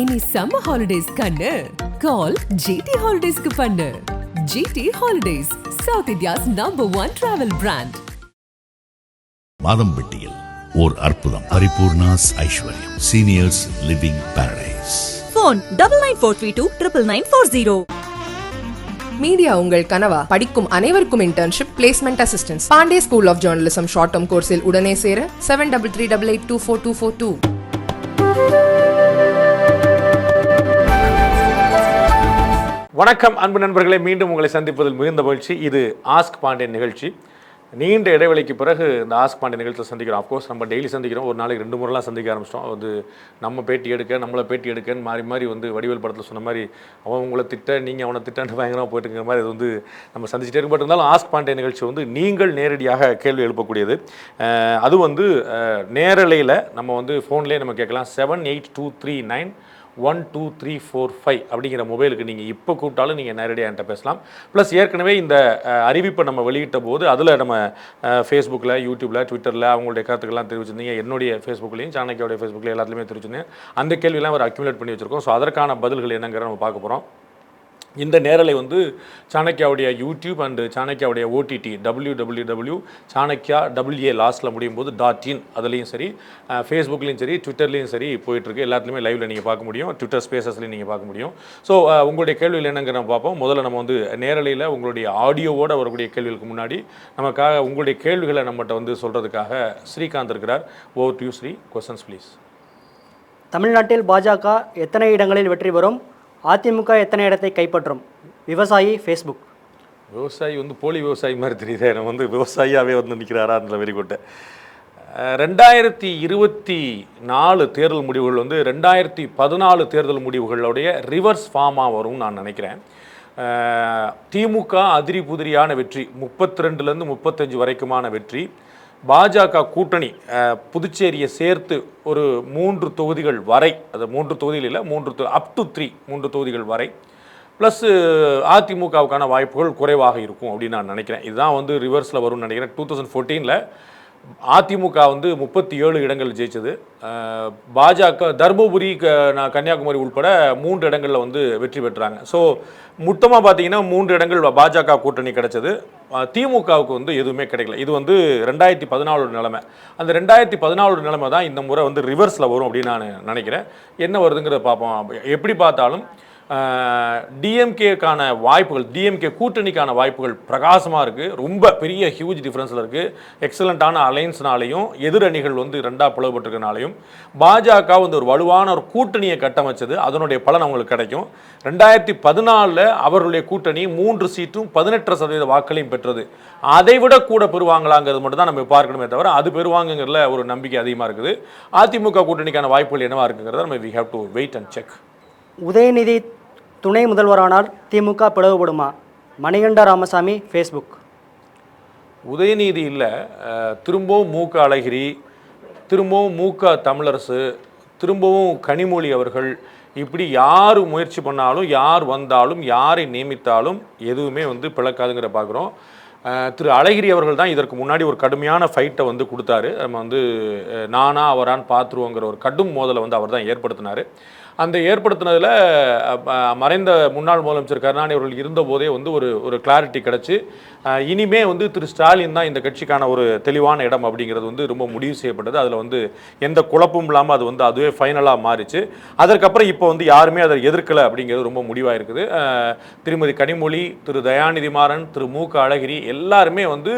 இனி summer holidays கண்ணு. கால் GT ஹாலிடேஸ்க்கு பண்ணு. GT holidays south India's number one travel brand மாதம்பட்டியில் ஓர் அற்புதம். Paripoorna's Aishwaryam. Seniors living paradise phone double nine four three two triple nine four zero. Media உங்கள் கனவா. படிக்கும் அனைவருக்கும் internship placement assistance Pandey school of journalism short term கோர்ஸில் உடனே சேர? Seven double three double eight two four two four two வணக்கம் அன்பு நண்பர்களே. மீண்டும் உங்களை சந்திப்பதில் மிகுந்த மகிழ்ச்சி. இது ஆஸ்க் பாண்டியன் நிகழ்ச்சி. நீண்ட இடைவெளிக்கு பிறகு இந்த ஆஸ்க் பாண்டியன் நிகழ்ச்சியில் சந்திக்கிறோம். அஃப்கோர்ஸ் நம்ம டெய்லி சந்திக்கிறோம். ஒரு நாளைக்கு ரெண்டு முறைலாம் சந்திக்க ஆரம்பிச்சிட்டோம். அது நம்ம பேட்டி எடுக்க நம்மளை பேட்டி எடுக்கன்னு மாறி மாறி வந்து வடிவேல் படத்தில் சொன்ன மாதிரி அவன் உங்களை திட்ட நீங்கள் அவனை திட்டன்னு பயங்கரமாக போயிட்டுங்கிற மாதிரி இது வந்து நம்ம சந்திச்சிட்டே இருக்கும். பட் இருந்தாலும் ஆஸ்க் பாண்டியன் நிகழ்ச்சி வந்து நீங்கள் நேரடியாக கேள்வி எழுப்பக்கூடியது. அது வந்து நேரலையில் நம்ம வந்து ஃபோன்லேயே நம்ம கேட்கலாம். Seven eight two three nine one two three four five அப்படிங்கிற மொபைலுக்கு நீங்கள் இப்போ கூப்பிட்டாலும் நீங்கள் நேரடியாக என்கிட்ட பேசலாம். ப்ளஸ் ஏற்கனவே இந்த அறிவிப்பை நம்ம வெளியிட்ட போது அதில் நம்ம ஃபேஸ்புக்கில் யூடியூப்பில் ட்விட்டரில் அவங்களுடைய கருத்துக்கெல்லாம் தெரிவிச்சிருந்தீங்க. என்னுடைய ஃபேஸ்புக்லேயும் சாணக்கியோடைய ஃபேஸ்புக்கில் எல்லாத்துலேயுமே தெரிவிச்சிருந்தேன். அந்த கேள்வியெல்லாம் ஒரு அக்யூமுலேட் பண்ணி வச்சுருக்கோம். ஸோ அதற்கான பதில்கள் என்னங்கிறத நம்ம பார்க்க போகிறோம் இந்த நேரலை வந்து சாணக்கியாவுடைய YouTube and சாணக்கியாவுடைய OTT W W W Chanakya WA லாஸ்ட்டில் முடியும் போது டாட் இன் அதுலேயும் சரி ஃபேஸ்புக்லேயும் சரி ட்விட்டர்லேயும் சரி போயிட்டுருக்கு. எல்லாத்துலேயுமே லைவில் நீங்கள் பார்க்க முடியும். ட்விட்டர் ஸ்பேசஸ்லையும் நீங்கள் பார்க்க முடியும். ஸோ உங்களுடைய கேள்விகள் என்னங்கிற நம்ம பார்ப்போம். முதல்ல நம்ம வந்து நேரலையில் உங்களுடைய ஆடியோவோடு வரக்கூடிய கேள்விகளுக்கு முன்னாடி நமக்காக உங்களுடைய கேள்விகளை நம்மகிட்ட வந்து சொல்கிறதுக்காக ஸ்ரீகாந்த் இருக்கிறார். Over to Sri questions please தமிழ்நாட்டில் பாஜக எத்தனை இடங்களில் வெற்றி பெறும்? அதிமுக எத்தனை இடத்தை கைப்பற்றும்? விவசாயி ஃபேஸ்புக் விவசாயி வந்து போலி விவசாயி மாதிரி தெரியுது. எனக்கு வந்து விவசாயியாகவே வந்து நிற்கிறாரா அந்த வெரி ரெண்டாயிரத்தி இருபத்தி நாலு தேர்தல் முடிவுகள் வந்து ரெண்டாயிரத்தி பதினாலு தேர்தல் முடிவுகளுடைய ரிவர்ஸ் ஃபார்மாக வரும்னு நான் நினைக்கிறேன். திமுக அதிரி புதிரியான வெற்றி முப்பத்தி ரெண்டுலேருந்து முப்பத்தஞ்சு வரைக்குமான வெற்றி. பாஜக கூட்டணி புதுச்சேரியை சேர்த்து ஒரு மூன்று தொகுதிகள் வரை அது மூன்று தொகுதிகள் இல்லை மூன்று அப் டு த்ரீ மூன்று தொகுதிகள் வரை ப்ளஸ் அதிமுகவுக்கான வாய்ப்புகள் குறைவாக இருக்கும் அப்படின்னு நான் நினைக்கிறேன். இதுதான் வந்து ரிவர்ஸில் வரும்னு நினைக்கிறேன். டூ தௌசண்ட் ஃபோர்டீனில் அதிமுக வந்து முப்பத்தி ஏழு இடங்கள் ஜெயிச்சது. பாஜக தருமபுரி க நான் கன்னியாகுமரி உள்பட மூன்று இடங்களில் வந்து வெற்றி பெற்றாங்க. ஸோ மொத்தமாக பார்த்தீங்கன்னா மூன்று இடங்கள் பாஜக கூட்டணி கிடைச்சது. திமுகவுக்கு வந்து எதுவுமே கிடைக்கல. இது வந்து ரெண்டாயிரத்தி பதினாலு நிலைமை. அந்த ரெண்டாயிரத்தி பதினாலு நிலைமை தான் இந்த முறை வந்து ரிவர்ஸில் வரும் அப்படின்னு நான் நினைக்கிறேன். என்ன வருதுங்கிறத பார்ப்போம் எப்படி பார்த்தாலும் டிஎம்கேக்கான வாய்ப்புகள் டிஎம்கே கூட்டணிக்கான வாய்ப்புகள் பிரகாசமாக இருக்குது ரொம்ப பெரிய ஹியூஜ் டிஃப்ரென்ஸில் இருக்குது எக்ஸலண்ட்டான அலைன்ஸ்னாலையும் எதிரணிகள் வந்து ரெண்டாக பிளவுபட்டிருக்கனாலையும் பாஜக வந்து ஒரு வலுவான ஒரு கூட்டணியை கட்டமைச்சது. அதனுடைய பலன் அவங்களுக்கு கிடைக்கும். ரெண்டாயிரத்தி பதினாலில் அவர்களுடைய கூட்டணி மூன்று சீட்டும் பதினெட்டு சதவீத வாக்களையும் பெற்றது. அதை விட கூட பெறுவாங்களாங்கிறது மட்டும் தான் நம்ம பார்க்கணுமே தவிர அது பெறுவாங்கங்கிறதுல ஒரு நம்பிக்கை அதிகமாக இருக்குது. அதிமுக கூட்டணிக்கான வாய்ப்புகள் என்னவா இருக்குங்கிறத நம்ம we have to wait and check Udhayanidhi துணை முதல்வரானால் திமுக பிளவுபடுமா? மணிகண்ட ராமசாமி ஃபேஸ்புக் உதயநீதி இல்லை. திரும்பவும் மூக்க அழகிரி திரும்பவும் மூக்க தமிழரசு திரும்பவும் கனிமொழி அவர்கள் இப்படி யார் முயற்சி பண்ணாலும் யார் வந்தாலும் யாரை நியமித்தாலும் எதுவுமே வந்து பிளக்காதுங்கிற பார்க்குறோம் திரு அழகிரி அவர்கள் தான் இதற்கு முன்னாடி ஒரு கடுமையான ஃபைட்டை வந்து கொடுத்தாரு. நம்ம வந்து நானா அவரான்னு பார்த்துருவோங்கிற ஒரு கடும் மோதலை வந்து அவர் தான் ஏற்படுத்தினார். அந்த ஏற்படுத்தினதில் மறைந்த முன்னாள் முதலமைச்சர் கருணாநிதி அவர்கள் இருந்தபோதே வந்து ஒரு ஒரு கிளாரிட்டி கிடச்சி இனிமே வந்து திரு ஸ்டாலின் தான் இந்த கட்சிக்கான ஒரு தெளிவான இடம் அப்படிங்கிறது வந்து ரொம்ப முடிவு செய்யப்பட்டது. அதில் வந்து எந்த குழப்பமும் இல்லாமல் அது வந்து அதுவே ஃபைனலாக மாறிச்சு. அதற்கப்புறம் இப்போ வந்து யாருமே அதை எதிர்க்கலை அப்படிங்கிறது ரொம்ப முடிவாக இருக்குது திருமதி கனிமொழி திரு தயாநிதி மாறன் திரு மு க அழகிரி எல்லாருமே வந்து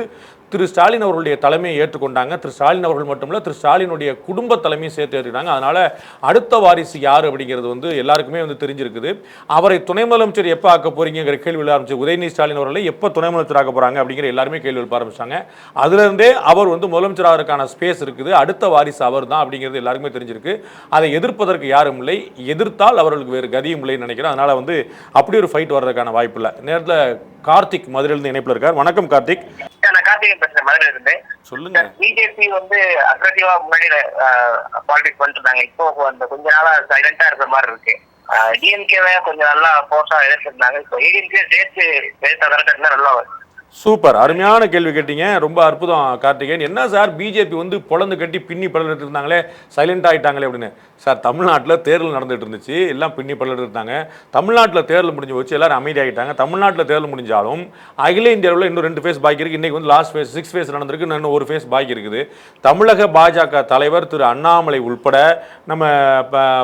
திரு ஸ்டாலின் அவர்களுடைய தலைமையை ஏற்றுக்கொண்டாங்க. திரு ஸ்டாலின் அவர்கள் மட்டுமில்ல திரு ஸ்டாலினுடைய குடும்ப தலைமையும் சேர்த்து ஏற்றுக்கிட்டாங்க. அதனால் அடுத்த வாரிசு யார் அப்படிங்கிறது வந்து எல்லாருக்குமே வந்து தெரிஞ்சிருக்குது. அவரை துணை முதலமைச்சர் எப்போ ஆக்க போகிறீங்கிற கேள்வி ஆரம்பிச்சு உதயநிதி ஸ்டாலின் அவர்களை எப்போ துணை முதலமைச்சர் ஆக்க போகிறாங்க அப்படிங்கிற எல்லாருமே கேள்வி எழுப்ப ஆரம்பிச்சாங்க. அதுலேருந்தே அவர் வந்து முதலமைச்சர் ஆகிறதுக்கான ஸ்பேஸ் இருக்குது. அடுத்த வாரிசு அவர் தான் அப்படிங்கிறது எல்லாருக்குமே தெரிஞ்சிருக்கு. அதை எதிர்ப்பதற்கு யாரும் இல்லை. எதிர்த்தால் அவர்களுக்கு வேறு கதியும் இல்லைன்னு நினைக்கிறேன். அதனால் வந்து அப்படி ஒரு ஃபைட் வர்றதுக்கான வாய்ப்பு இல்லை. நேரத்தில் கார்த்திக் மதுரையிலிருந்து இணைப்பில் இருக்கார். வணக்கம் கார்த்திக். மதுரை இருந்து சொல்லுங்க. பிஜேபி வந்து அக்ரஸிவா முன்னாடி பாலிடிக்ஸ் பண்ணிட்டு இருந்தாங்க இப்போ அந்த கொஞ்ச நாளா சைலண்டா இருக்கிற மாதிரி இருக்கு. டிஎம்கேவே கொஞ்சம் நல்லா ஃபோர்ஸா எதிர்த்திருந்தாங்க இப்போ ஏடிஎம்கே சேர்த்து சேர்த்த கரெக்டாக நல்லா சூப்பர். அருமையான கேள்வி கேட்டீங்க. ரொம்ப அற்புதம் கார்த்திகேயன். என்ன சார் பிஜேபி வந்து பொழந்து கட்டி பின்னி பழகிட்டு இருந்தாங்களே சைலண்ட் ஆகிட்டாங்களே அப்படின்னு. சார் தமிழ்நாட்டில் தேர்தல் நடந்துட்டு இருந்துச்சு. எல்லாம் பின்னி பழகிட்டு இருந்தாங்க தமிழ்நாட்டில் தேர்தல் முடிஞ்சு வச்சு எல்லாரும் அமைதியாகிட்டாங்க தமிழ்நாட்டில் தேர்தல் முடிஞ்சாலும் அகில இந்தியாவில் இன்னும் ரெண்டு ஃபேஸ் பாக்கி இருக்குது இன்றைக்கி வந்து லாஸ்ட் ஃபேஸ் சிக்ஸ் ஃபேஸ் நடந்திருக்கு. இன்னும் ஒரு ஃபேஸ் பாக்கி இருக்குது. தமிழக பாஜக தலைவர் திரு அண்ணாமலை உள்பட நம்ம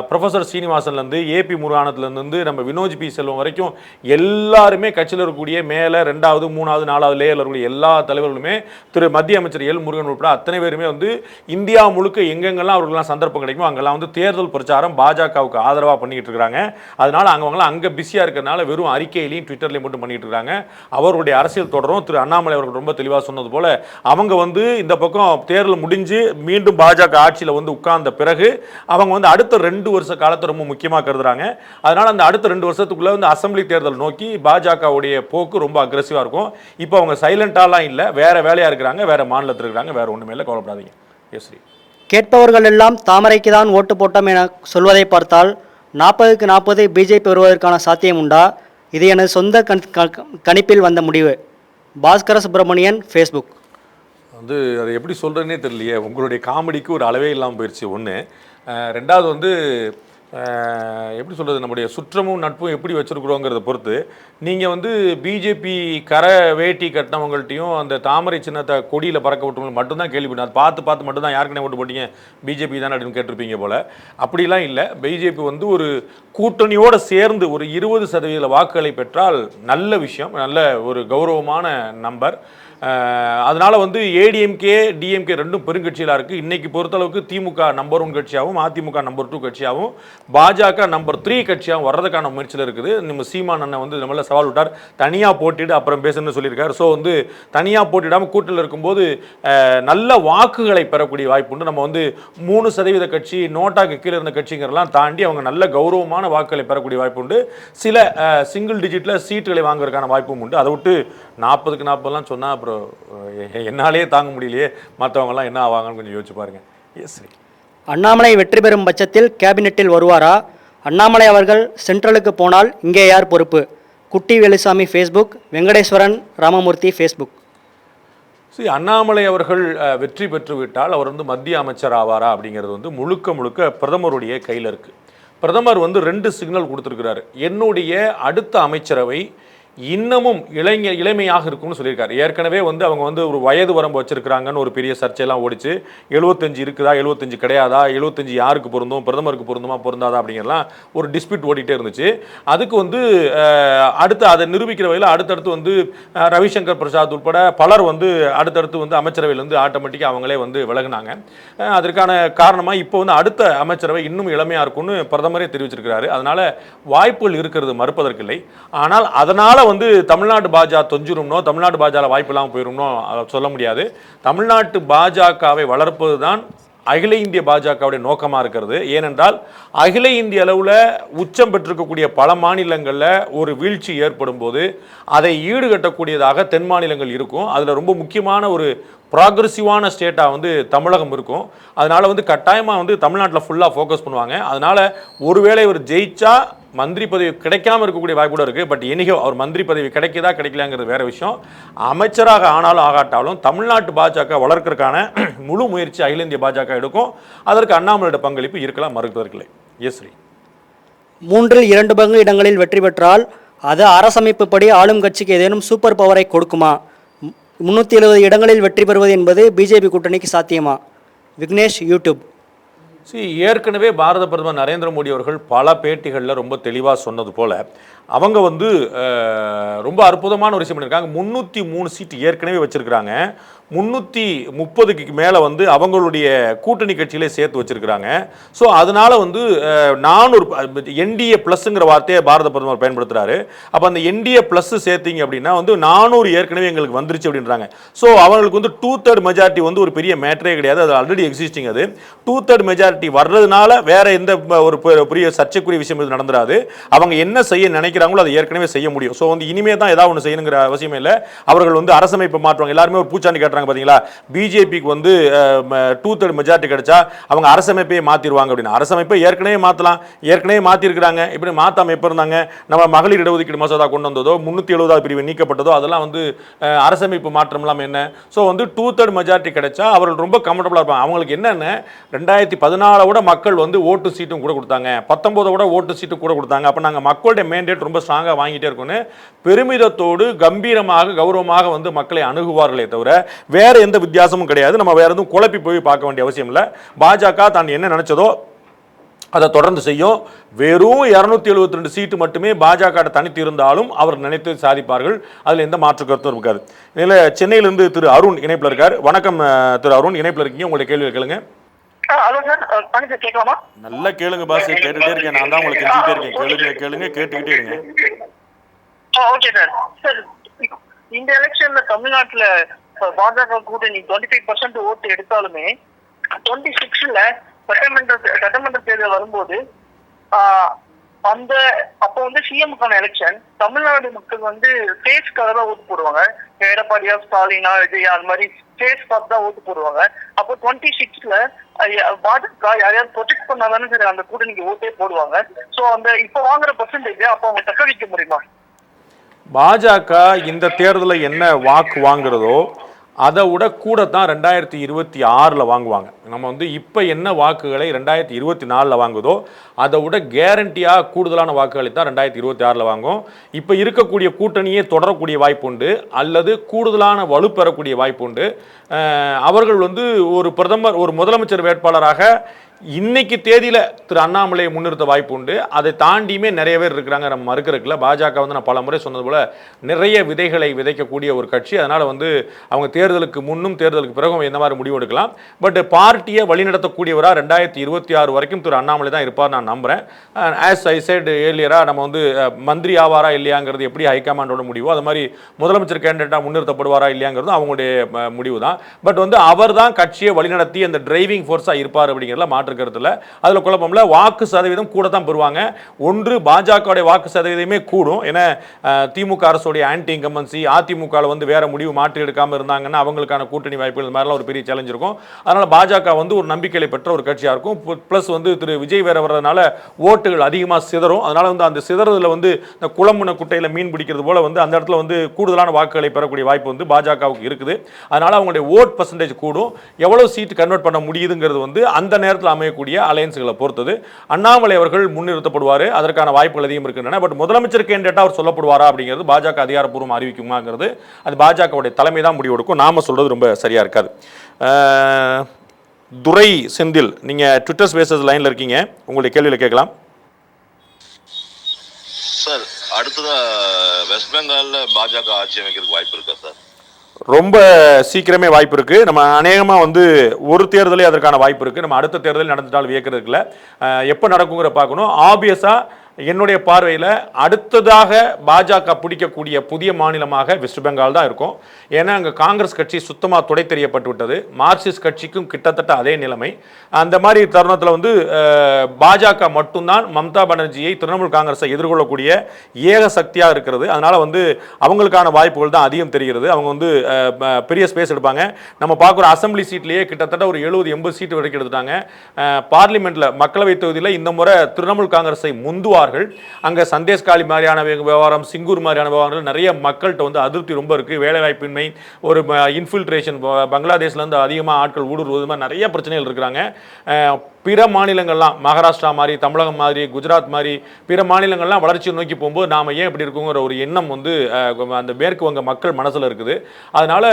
ப்ரொஃபசர் சீனிவாசன்லேருந்து ஏபி முருகானத்துலேருந்து நம்ம வினோஜ் பி செல்வம் வரைக்கும் எல்லாருமே கட்சியில் இருக்கக்கூடிய மேலே ரெண்டாவது மூணாவது நாலாவது லேயரில் இருக்கக்கூடிய எல்லா தலைவர்களுமே திரு மத்திய அமைச்சர் எல் முருகன் உட்பட அத்தனை பேருமே வந்து இந்தியா முழுக்க எங்கெங்கெல்லாம் அவர்களுக்கெல்லாம் சந்தர்ப்பம் கிடைக்குமோ அங்கெல்லாம் வந்து தேர்தல் பிரச்சாரம் பாஜகவுக்கு ஆதரவாக பண்ணிக்கிட்டு இருக்கிறாங்க. அதனால அங்கவங்களாம் அங்கே பிஸியாக இருக்கிறதுனால வெறும் அறிக்கையிலையும் ட்விட்டர்லையும் மட்டும் பண்ணிட்டு இருக்காங்க அவருடைய அரசியல் தொடரும். திரு அண்ணாமலை அவர்கள் ரொம்ப தெளிவாக சொன்னது போல் அவங்க வந்து இந்த பக்கம் தேர்தல் முடிஞ்சு மீண்டும் பாஜக ஆட்சியில் வந்து உட்கார்ந்த பிறகு அவங்க வந்து அடுத்த ரெண்டு வருஷ காலத்தை ரொம்ப முக்கியமாக கருதுறாங்க. அதனால் அந்த அடுத்த ரெண்டு வருஷத்துக்குள்ளே வந்து அசம்பிளி தேர்தல் நோக்கி பாஜகவுடைய போக்கு ரொம்ப அக்ரெசிவாக இருக்கும். இப்போ அவங்க சைலண்டாலாம் இல்லை வேற வேலையாக இருக்கிறாங்க வேற மாநிலத்தில் இருக்கிறாங்க வேற ஒன்றுமே இல்லை கவலைப்படாதீங்க. எஸ் ஸ்ரீ கேட்பவர்கள் எல்லாம் தாமரைக்கு தான் ஓட்டு போட்டோம் என சொல்வதை பார்த்தால் நாற்பதுக்கு நாற்பது பிஜேபி வருவதற்கான சாத்தியம் உண்டா? இது எனது சொந்த கண் க- கணிப்பில் வந்த முடிவு. பாஸ்கர சுப்பிரமணியன் ஃபேஸ்புக் வந்து அதை எப்படி சொல்கிறேன்னே தெரியலையே. உங்களுடைய காமெடிக்கு ஒரு அளவே இல்லாமல் போயிடுச்சு ஒன்று ரெண்டாவது வந்து எப்படி சொல்கிறது நம்முடைய சுற்றமும் நட்பும் எப்படி வச்சுருக்குறோங்கிறத பொறுத்து நீங்கள் வந்து பிஜேபி கரை வேட்டி கட்டினவங்கள்ட்டையும் அந்த தாமரை சின்னத்தை கொடியில் பறக்க விட்டவங்களுக்கு மட்டும்தான் கேள்விப்பட்டேன். அது பார்த்து பார்த்து மட்டும்தான் யாருக்குனே ஓட்டு போட்டீங்க? பிஜேபி தானே அப்படின்னு கேட்டிருப்பீங்க போல். அப்படிலாம் இல்லை. பிஜேபி வந்து ஒரு கூட்டணியோடு சேர்ந்து ஒரு இருபது சதவீத வாக்குகளை பெற்றால் நல்ல விஷயம் நல்ல ஒரு கௌரவமான நம்பர். அதனால் வந்து ஏடிஎம்கே டிஎம்கே ரெண்டும் பெருங்கட்சிகளாக இருக்குது இன்றைக்கி பொறுத்தளவுக்கு திமுக நம்பர் ஒன் கட்சியாகவும் அதிமுக நம்பர் டூ கட்சியாகவும் பாஜக நம்பர் த்ரீ கட்சியாகவும் வர்றதுக்கான முயற்சியில் இருக்குது. நம்ம சீமான் அண்ணன் வந்து நம்மள சவால் விட்டார். தனியாக போட்டிட்டு அப்புறம் பேசணும்னு சொல்லியிருக்காரு. ஸோ வந்து தனியாக போட்டிடாமல் கூட்டில் இருக்கும்போது நல்ல வாக்குகளை பெறக்கூடிய வாய்ப்பு உண்டு. நம்ம வந்து மூணு சதவீத கட்சி நோட்டாக்கு கீழே இருந்த கட்சிங்கிறலாம் தாண்டி அவங்க நல்ல கௌரவமான வாக்குகளை பெறக்கூடிய வாய்ப்பு உண்டு. சில சிங்கிள் டிஜிட்டில் சீட்டுகளை வாங்குறதுக்கான வாய்ப்பும் உண்டு. அதை விட்டு நாற்பதுக்கு நாற்பதுலாம் சொன்னால் அப்புறம் அஹ், என்னாலேயே தாங்க முடியலையே. மற்றவங்கலாம் என்ன ஆவாங்கன்னு கொஞ்சம் யோசிச்சு பாருங்க. எஸ் சரி அண்ணாமலை வெற்றி பெறும் பட்சத்தில் கேபினெட்டில் வருவாரா? அண்ணாமலை அவர்கள் சென்ட்ரலுக்கு போனால் இங்கே யார் பொறுப்பு? குட்டி வேலுசாமி ஃபேஸ்புக் வெங்கடேஸ்வரன் ராமமூர்த்தி ஃபேஸ்புக் சரி அண்ணாமலை அவர்கள் வெற்றி பெற்று விட்டால் அவர் வந்து மத்திய அமைச்சர் ஆவாரா அப்படிங்கிறது வந்து முழுக்க முழுக்க பிரதமருடைய கையில் இருக்கு. பிரதமர் வந்து ரெண்டு சிக்னல் கொடுத்துருக்கிறாரு. என்னுடைய அடுத்த அமைச்சரவை இன்னமும் இளைஞர் இளமையாக இருக்கும்னு சொல்லியிருக்காரு. ஏற்கனவே வந்து அவங்க வந்து ஒரு வயது வரம்பு வச்சிருக்கிறாங்கன்னு ஒரு பெரிய சர்ச்சையெல்லாம் ஓடிச்சு. எழுபத்தஞ்சு இருக்குதா எழுபத்தஞ்சு கிடையாதா எழுபத்தஞ்சு யாருக்கு பொருந்தும் பிரதமருக்கு பொருந்துமா பொருந்தாதா அப்படிங்கிறலாம் ஒரு டிஸ்பியூட் ஓடிட்டே இருந்துச்சு. அதுக்கு வந்து அடுத்து அதை நிரூபிக்கிற வகையில் அடுத்தடுத்து வந்து ரவிசங்கர் பிரசாத் உட்பட பலர் வந்து அடுத்தடுத்து வந்து அமைச்சரவையிலேருந்து ஆட்டோமேட்டிக்காக அவங்களே வந்து விலகினாங்க. அதற்கான காரணமாக இப்போ வந்து அடுத்த அமைச்சரவை இன்னும் இளமையாக இருக்கும்னு பிரதமரே தெரிவிச்சிருக்கிறாரு. அதனால் வாய்ப்புகள் இருக்கிறது மறுப்பதற்கில்லை. ஆனால் அதனால் வந்து தமிழ்நாடு பாஜக தொஞ்சிரும்னோ தமிழ்நாடு பாஜக வாய்ப்பு இல்லாமல் போயிரும்னோ அதை சொல்ல முடியாது. தமிழ்நாட்டு பாஜகவை வளர்ப்பது தான் அகில இந்திய பாஜகவுடைய நோக்கமாக இருக்கிறது. ஏனென்றால் அகில இந்திய அளவில் உச்சம் பெற்றிருக்கக்கூடிய பல மாநிலங்களில் ஒரு வீழ்ச்சி ஏற்படும் போது அதை ஈடுகட்டக்கூடியதாக தென் மாநிலங்கள் இருக்கும். அதில் ரொம்ப முக்கியமான ஒரு ப்ராக்ரஸிவான ஸ்டேட்டாக வந்து தமிழகம் இருக்கும். அதனால் வந்து கட்டாயமாக வந்து தமிழ்நாட்டில் ஃபுல்லாக ஃபோக்கஸ் பண்ணுவாங்க. அதனால் ஒருவேளை இவர் ஜெயிச்சா மந்திரி பதவி கிடைக்காம இருக்கக்கூடிய வாய்ப்பு கூட இருக்குது பட் எனிகோ அவர் மந்திரி பதவி கிடைக்குதா கிடைக்கலாங்கிறது வேறு விஷயம். அமைச்சராக ஆனாலும் ஆகாட்டாலும் தமிழ்நாட்டு பாஜக வளர்க்கறதுக்கான முழு முயற்சி அகில இந்திய பாஜக எடுக்கும். அதற்கு அண்ணாமலையோட பங்களிப்பு இருக்கலாம் மறுப்பதற்கில்லை எஸ் ஸ்ரீ மூன்றில் இரண்டு பங்கு இடங்களில் வெற்றி பெற்றால் அது அரசமைப்புப்படி ஆளும் கட்சிக்கு ஏதேனும் சூப்பர் பவரை கொடுக்குமா? முன்னூற்றி எழுபது இடங்களில் வெற்றி பெறுவது என்பது பிஜேபி கூட்டணிக்கு சாத்தியமா? விக்னேஷ் யூடியூப் see ஏற்கனவே பாரத பிரதமர் நரேந்திர மோடி அவர்கள் பல பேட்டிகளில் ரொம்ப தெளிவாக சொன்னது போல் அவங்க வந்து ரொம்ப அற்புதமான ஒரு விஷயம் பண்ணியிருக்காங்க முந்நூற்றி மூணு சீட்டு ஏற்கனவே வச்சுருக்கிறாங்க. முந்நூற்றி முப்பதுக்கு மேலே வந்து அவங்களுடைய கூட்டணி கட்சியிலே சேர்த்து வச்சுருக்கிறாங்க. ஸோ அதனால வந்து நானூறு என்டிஏ ப்ளஸ்ஸுங்கிற வார்த்தையை பாரத பிரதமர் பயன்படுத்துறாரு. அப்போ அந்த என்டிஏ ப்ளஸ் சேர்த்திங்க அப்படின்னா வந்து நானூறு ஏற்கனவே எங்களுக்கு வந்துருச்சு அப்படின்றாங்க. ஸோ அவங்களுக்கு வந்து டூ தேர்ட் மெஜாரிட்டி வந்து ஒரு பெரிய மேட்டரே கிடையாது. அது ஆல்ரெடி எக்ஸிஸ்டிங் அது. டூ தேர்ட் மெஜாரிட்டி வர்றதுனால வேற எந்த ஒரு பெரிய சர்ச்சைக்குரிய விஷயம் இது நடந்துடாது அவங்க என்ன செய்ய நினைக்கிறாங்களோ அதை ஏற்கனவே செய்ய முடியும். ஸோ வந்து இனிமே தான் ஏதாவது ஒன்று செய்யணுங்கிற அவசியமே இல்லை. அவர்கள் வந்து அரசமைப்பு மாற்றுவாங்க. எல்லாருமே ஒரு பூச்சாண்டி காட்டுறாங்க. சொன்னாங்க பார்த்தீங்களா பிஜேபிக்கு வந்து டூ தேர்ட் மெஜாரிட்டி கிடைச்சா அவங்க அரசமைப்பையே மாற்றிடுவாங்க அப்படின்னு. அரசமைப்பை ஏற்கனவே மாற்றலாம் ஏற்கனவே மாற்றிருக்கிறாங்க இப்படி மாற்றாம எப்போ இருந்தாங்க? நம்ம மகளிர் இடஒதுக்கீடு மசோதா கொண்டு வந்ததோ முந்நூற்றி எழுபதாவது பிரிவு நீக்கப்பட்டதோ அதெல்லாம் வந்து அரசமைப்பு மாற்றம்லாம் என்ன? ஸோ வந்து டூ தேர்ட் மெஜாரிட்டி கிடைச்சா அவர்கள் ரொம்ப கம்ஃபர்டபுளாக இருப்பாங்க. அவங்களுக்கு என்னென்ன? ரெண்டாயிரத்தி பதினாலை விட மக்கள் வந்து ஓட்டு சீட்டும் கூட கொடுத்தாங்க. பத்தொம்போதை விட ஓட்டு சீட்டும் கூட கொடுத்தாங்க. அப்போ நாங்கள் மக்களுடைய மேண்டேட் ரொம்ப ஸ்ட்ராங்காக வாங்கிட்டே இருக்கோன்னு பெருமிதத்தோடு கம்பீரமாக கௌரவமாக வந்து மக்களை அணுகுவார்களே தவிர வேற எந்த வித்தியாசமும் கிடையாது. நம்ம வேற எதுவும் குழப்பி போய் பார்க்க வேண்டிய அவசியம் இல்லை. பாஜக தான் என்ன நினைச்சதோ அதை தொடர்ந்து செய்யும். வெறும் இரநூத்தி எழுபத்தி ரெண்டு சீட்டு மட்டுமே பாஜக தனித்து இருந்தாலும் அவர் நினைத்து சாதிப்பார்கள். அதில் எந்த மாற்று கருத்தும் இருக்காது. இதில் சென்னையிலிருந்து திரு அருண் இணைப்பில் இருக்கார். வணக்கம் திரு அருண். இணைப்பில் இருக்கீங்க. உங்களுடைய கேள்வி கேளுங்க. நல்லா கேளுங்க பாஸ். கேட்டுட்டே இருக்கேன். நான் தான் உங்களுக்கு கெஞ்சிட்டே இருக்கேன். கேளுங்க கேளுங்க. கேட்டுக்கிட்டே இருங்க. Okay sir. சார் இந்த எலெக்ஷன்ல தமிழ்நாட்டுல பாஜக கூட்டணி டுவெண்ட்டி ஃபைவ் பர்சன்ட் ஓட்டு எடுத்தாலுமே டுவெண்ட்டி சிக்ஸ்ல சட்டமன்ற சட்டமன்ற தேர்தல் வரும்போது ஆஹ், அந்த அப்போ வந்து சிஎம்க்கான எலெக்ஷன் தமிழ்நாடு மக்கள் வந்து ஃபேஸ்க்காக தான் ஓட்டு போடுவாங்க. எடப்பாடியா ஸ்டாலினா விஜயா அந்த மாதிரி ஃபேஸ் பார்த்து தான் ஓட்டு போடுவாங்க. அப்போ டுவெண்ட்டி சிக்ஸ்ல பாஜக யாரையாவது ப்ரொடெக்ட் பண்ணாதானே சரி அந்த கூட்டணிக்கு ஓட்டே போடுவாங்க. ஸோ அந்த இப்போ வாங்குற பர்சன்டேஜ் அப்போ அவங்க தக்க வைக்க முடியுமா? பாஜக இந்த தேர்தலில் என்ன வாக்கு வாங்குறதோ அதை விட கூட தான் ரெண்டாயிரத்தி இருபத்தி ஆறில் வாங்குவாங்க. நம்ம வந்து இப்போ என்ன வாக்குகளை ரெண்டாயிரத்தி இருபத்தி நாலில் வாங்குதோ அதை விட கேரண்டியாக கூடுதலான வாக்குகளை தான் ரெண்டாயிரத்தி இருபத்தி ஆறில் வாங்கும் இப்போ இருக்கக்கூடிய கூட்டணியே தொடரக்கூடிய வாய்ப்பு உண்டு அல்லது கூடுதலான வலு பெறக்கூடிய வாய்ப்பு உண்டு. அவர்கள் வந்து ஒரு பிரதமர் ஒரு முதலமைச்சர் வேட்பாளராக இன்னைக்கு தேதியில் திரு அண்ணாமலையை முன்னிறுத்த வாய்ப்பு உண்டு. அதை தாண்டியுமே நிறைய பேர் இருக்கிறாங்க. நம்ம மறுக்கிறதுக்குல பாஜக வந்து நான் பல முறை சொன்னது போல் நிறைய விதைகளை விதைக்கக்கூடிய ஒரு கட்சி. அதனால் வந்து அவங்க தேர்தலுக்கு முன்னும் தேர்தலுக்கு பிறகும் எந்த மாதிரி முடிவு எடுக்கலாம். பட் பார்ட்டியை வழிநடத்தக்கூடியவராக ரெண்டாயிரத்தி இருபத்தி ஆறு வரைக்கும் திரு அண்ணாமலை தான் இருப்பார் நான் நம்புறேன். ஆஸ் ஐ சைட் ஏர்லியராக நம்ம வந்து மந்திரி ஆவாரா இல்லையாங்கிறது எப்படி ஹைகமாண்டோட முடிவோ அது மாதிரி முதலமைச்சர் கேண்டிடேட்டாக முன்னிறுத்தப்படுவாரா இல்லையாங்கிறது அவங்களுடைய முடிவு தான் பட் வந்து அவர் தான் கட்சியை வழிநடத்தி அந்த டிரைவிங் ஃபோர்ஸாக இருப்பார் அப்படிங்கிறதுல மாற்று கருத்தில் அதில் குழப்பம்ல வாக்கு சதவீதம் கூட தான் பெறுவாங்க. ஒன்று பாஜகவுடைய வாக்கு சதவீதமே கூடும். ஏன்னா திமுக அரசுடைய ஆன்டி இன்கம்பன்சி அதிமுகவில் வந்து வேற முடிவு மாற்றி எடுக்காமல் இருந்தாங்கன்னா அவங்களுக்கான கூட்டணி வாய்ப்புகள் இந்த மாதிரிலாம் ஒரு பெரிய சேலஞ்ச் இருக்கும். அதனால் பாஜக வந்து ஒரு நம்பிக்கையை பெற்ற ஒரு கட்சியாக இருக்கும். ப்ளஸ் வந்து திரு விஜய் வேற வர்றதுனால ஓட்டுகள் அதிகமாக சிதறும். அதனால வந்து அந்த சிதறதில் வந்து இந்த குளம்புன குட்டையில் மீன் பிடிக்கிறது போல வந்து அந்த இடத்துல வந்து கூடுதலான வாக்குகளை பெறக்கூடிய வாய்ப்பு வந்து பாஜகவுக்கு இருக்குது. அதனால் அவங்களுடைய ஓட் பர்சன்டேஜ் கூடும். எவ்வளவு சீட் கன்வெர்ட் பண்ண முடியுதுங்கிறது வந்து அந்த நேரத்தில் அமையக்கூடிய அலையன்ஸுகளை பொறுத்தது. அண்ணாமலை அவர்கள் முன்னிறுத்தப்படுவார். அதற்கான வாய்ப்புகள் அதிகம் இருக்கின்றன. பட் முதலமைச்சர் கேண்டிடேட்டாக அவர் சொல்லப்படுவாரா அப்படிங்கிறது பாஜக அதிகாரப்பூர்வம் அறிவிக்குமாங்கிறது அது பாஜகவுடைய தலைமை தான் முடிவெடுக்கும் நாம சொல்றது ரொம்ப சரியா இருக்காது. துரை செந்தில் நீங்க ட்விட்டர் ஸ்பேசஸ் லைன்ல இருக்கீங்க. உங்களுடைய கேள்வியில கேட்கலாம். சார் அடுத்ததாக வெஸ்ட் பெங்காலில் பாஜக ஆட்சி அமைக்கிறதுக்கு வாய்ப்பு இருக்கா சார்? ரொம்ப சீக்கிரமே வாய்ப்பு இருக்கு. நம்ம அநேகமாக வந்து ஒரு தேர்தலே அதற்கான வாய்ப்பு இருக்கு. நம்ம அடுத்த தேர்தல் நடந்துட்டால் வியக்கிறதுக்குல எப்போ நடக்குங்கிற பார்க்கணும். ஆப்வியஸாக என்னுடைய பார்வையில் அடுத்ததாக பாஜக பிடிக்கக்கூடிய புதிய மாநிலமாக வெஸ்ட் பெங்கால் தான் இருக்கும். ஏன்னா அங்கே காங்கிரஸ் கட்சி சுத்தமாக துடை தெரியப்பட்டு விட்டது. மார்க்சிஸ்ட் கட்சிக்கும் கிட்டத்தட்ட அதே நிலைமை. அந்த மாதிரி தருணத்தில் வந்து பாஜக மட்டும்தான் மம்தா பானர்ஜியை திரிணாமுல் காங்கிரஸை எதிர்கொள்ளக்கூடிய ஏக சக்தியாக இருக்கிறது. அதனால் வந்து அவங்களுக்கான வாய்ப்புகள் தான் அதிகம் தெரிகிறது. அவங்க வந்து பெரிய ஸ்பேஸ் எடுப்பாங்க. நம்ம பார்க்குற அசம்பிளி சீட்லேயே கிட்டத்தட்ட ஒரு எழுபது எண்பது சீட்டு வரைக்கும் எடுத்துட்டாங்க. பார்லிமெண்ட்டில் மக்களவை தொகுதியில் இந்த முறை திரிணாமுல் காங்கிரஸை போவார்கள் அங்கே சந்தேஷ்காலி மாதிரியான விவகாரம் சிங்கூர் மாதிரியான விவகாரங்கள் நிறைய மக்கள்கிட்ட வந்து அதிருப்தி ரொம்ப இருக்குது வேலைவாய்ப்பின்மை ஒரு இன்ஃபில்ட்ரேஷன் பங்களாதேஷ்லேருந்து அதிகமாக ஆட்கள் ஊடுருவது மாதிரி நிறைய பிரச்சனைகள் இருக்கிறாங்க. பிற மாநிலங்கள்லாம் மகாராஷ்டிரா மாதிரி தமிழகம் மாதிரி குஜராத் மாதிரி பிற மாநிலங்கள்லாம் வளர்ச்சியை நோக்கி போகும்போது நாம் ஏன் இப்படி இருக்குங்கிற ஒரு எண்ணம் வந்து அந்த மேற்கு வங்க மக்கள் மனசில் இருக்குது. அதனால்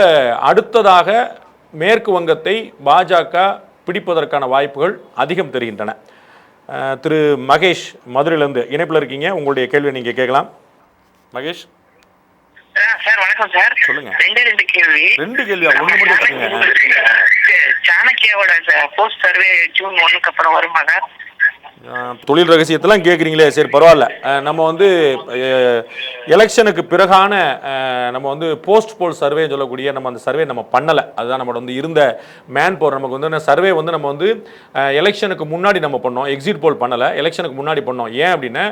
அடுத்ததாக மேற்கு வங்கத்தை பாஜக பிடிப்பதற்கான வாய்ப்புகள் அதிகம் தெரிகின்றன. திரு மகேஷ் மதுரையிலேருந்து இணைப்பில் இருக்கீங்க. உங்களுடைய கேள்வியை நீங்கள் கேட்கலாம். மகேஷ்? சார் வணக்கம் சார். சொல்லுங்க. ரெண்டே ரெண்டு கேள்வி. ரெண்டு கேள்வியா? ஒண்ணு மட்டும் கேளுங்க. சாணக்கியாவோட போஸ்ட் சர்வே ஜூன் ஒன்னுக்கு அப்புறம் வருமா சார்? தொழில் ரகசியத்தெல்லாம் கேட்குறீங்களே சரி பரவாயில்ல. நம்ம வந்து எலெக்ஷனுக்கு பிறகான நம்ம வந்து போஸ்ட் போல் சர்வே சொல்லக்கூடிய நம்ம அந்த சர்வே நம்ம பண்ணலை. அதுதான் நம்மளோட வந்து இருந்த மேன் போர் நமக்கு வந்து சர்வே வந்து நம்ம வந்து எலெக்ஷனுக்கு முன்னாடி நம்ம பண்ணோம். எக்ஸிட் போல் பண்ணலை. எலெக்ஷனுக்கு முன்னாடி பண்ணோம். ஏன் அப்படின்னா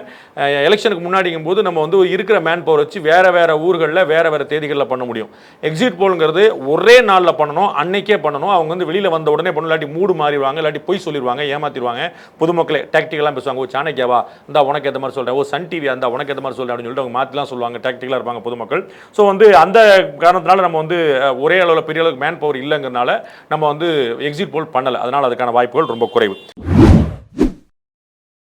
எலெக்ஷனுக்கு முன்னாடிங்கும் போது நம்ம வந்து இருக்கிற மேன் பவர் வச்சு வேறு வேறு ஊர்களில் வேறு வேறு தேதிகளில் பண்ண முடியும். எக்ஸிட் போலுங்கிறது ஒரே நாளில் பண்ணணும். அன்னைக்கே பண்ணணும். அவங்க வந்து வெளியில் வந்த உடனே பண்ணணும். இல்லாட்டி மூடு மாறிடுவாங்க. இல்லாட்டி பொய் சொல்லிடுவாங்க. ஏமாத்திடுவாங்க. பொதுமக்களே டாக்டிக்கலாக பேசுவாங்க. ஓ சாணக்கியாவா? இந்த உனக்கு ஏற்ற மாதிரி சொல்கிறேன் ஓ சன் டிவி அந்த உனக்கு ஏற்ற மாதிரி சொல்கிறேன் அப்படின்னு சொல்லிட்டு அவங்க மாற்றலாம் சொல்லுவாங்க. டாக்டிக்கலாக இருப்பாங்க பொதுமக்கள். ஸோ வந்து அந்த காரணத்தினால நம்ம வந்து ஒரே அளவில் பெரிய அளவுக்கு மேன் பவர் இல்லைங்கிறனால நம்ம வந்து எக்ஸிட் போல் பண்ணலை. அதனால் அதுக்கான வாய்ப்புகள் ரொம்ப குறைவு.